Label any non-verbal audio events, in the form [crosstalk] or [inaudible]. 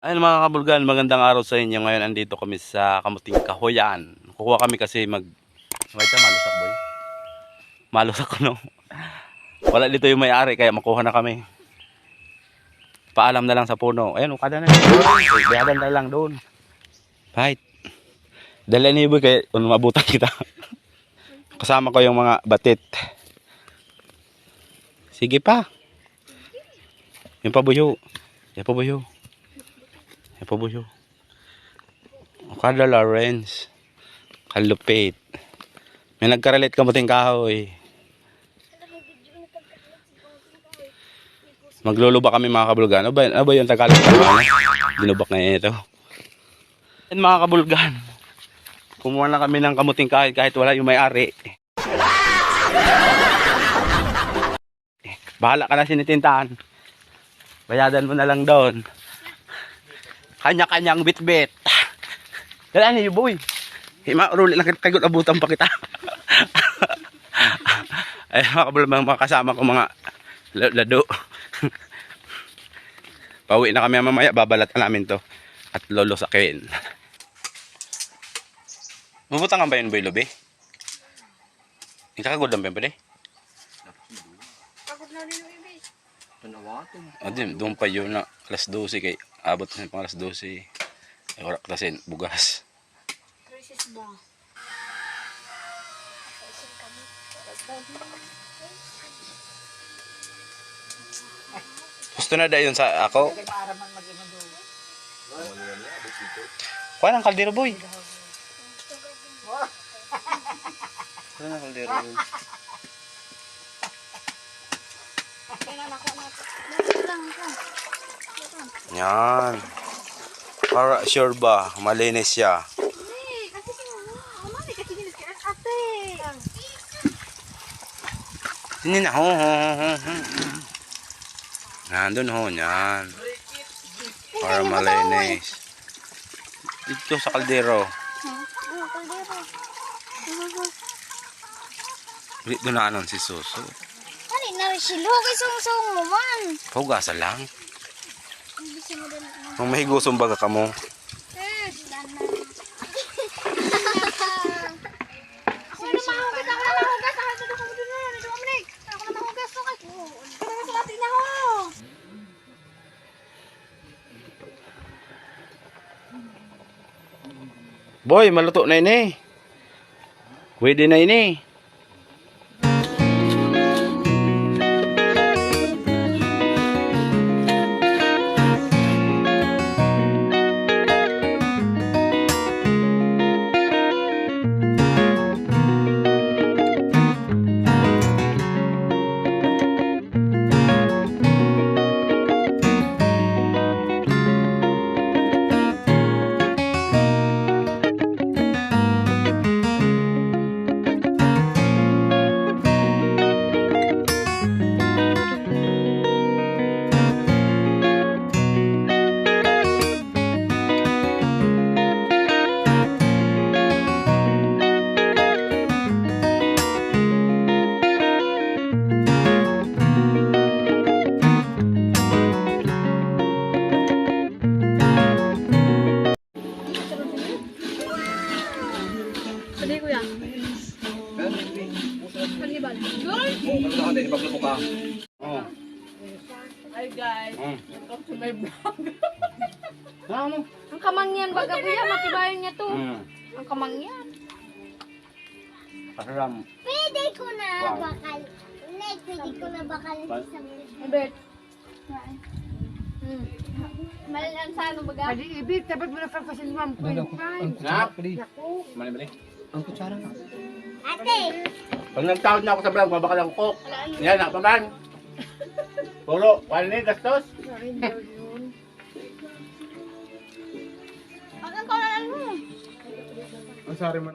Ayun mga kabulgan, magandang araw sa inyo. Ngayon andito kami sa Kamuting Kahoyan. Kukuha kami kasi mag... Wait, malusak boy. Malusak ko. Wala dito yung may-ari kaya makuha na kami. Paalam na lang sa puno. Ayun, ukada na. Bayadan na lang doon. Right. Dala ni boy kaya kung mabutan kita. Kasama ko yung mga batit. Sige pa. Yung pabuyo. Yung pabuyo. Yung pabuyo. Kada Lawrence. Kalupit. May nagkarelate ka muting kahoy. Magluluba kami mga kabulgan. Ano ba, ano ba yung Tagalog? Dinubak na yun ito. Yan mga kabulgan. Kumuha na kami ng kamuting kahoy kahit wala yung may-ari. Bahala ka na sinitintahan. Bayadan mo na lang doon. Kanya-kanyang bit-bit. [laughs] Dala niyo, boy. Hima, ruli lang kita kagot abutan pa kita. [laughs] Ay, mga kabulgan, mga kasama ko mga la- lado. [laughs] Pauwi na kami mamaya, babalatan namin to. At lolo sakin. Bubutang ba yun, boy, lobe? Ikakagod lang ba yun? Pagod na rin yung ibig. Tanawatin. O din, doon pa yun na alas 12 kay abot na pang alas 12. Ay, wala klasin, bugas. Crisis ba? Gusto na dayon sa ako. Kuha ng kaldero, boy. Kuha ng kaldero, boy. Kailan ako natin. Natin lang ako. Yan. Para sure ba, malinis siya. Hindi, na, ho, ho, ho, ho. Nandun ho, yan. Para malinis. Dito sa kaldero. Dito na anon si Suso. Ano, narisilo kay sung-sung mo man. Pagasa lang. Kung mahigusong baga ka mo. Eh, [laughs] na na na na na na na. Boy, maluto na ini. Pwede na ini. Panibal. Oh, ano ka ipaglupo ka. Oh. Hi guys, Mm. welcome to my vlog. Ano? Ang kamangyan baga kuya, matibayan niya to. Mm. Ang kamangyan. Kasaram. Pwede ko na bakal. Like, pwede ko na bakal Ba- sa mga. Ebert. Hmm. Malan sa ano baga? Pwede ibig, dapat mo na Ma'am Queen. Nak. Mali mali. Ang kutsara nga. Ate! Pag nagtawad na ako sa vlog, mabakal ako cook. Yan na, paman. Puro, wala na yung gastos. Ang sorry mo.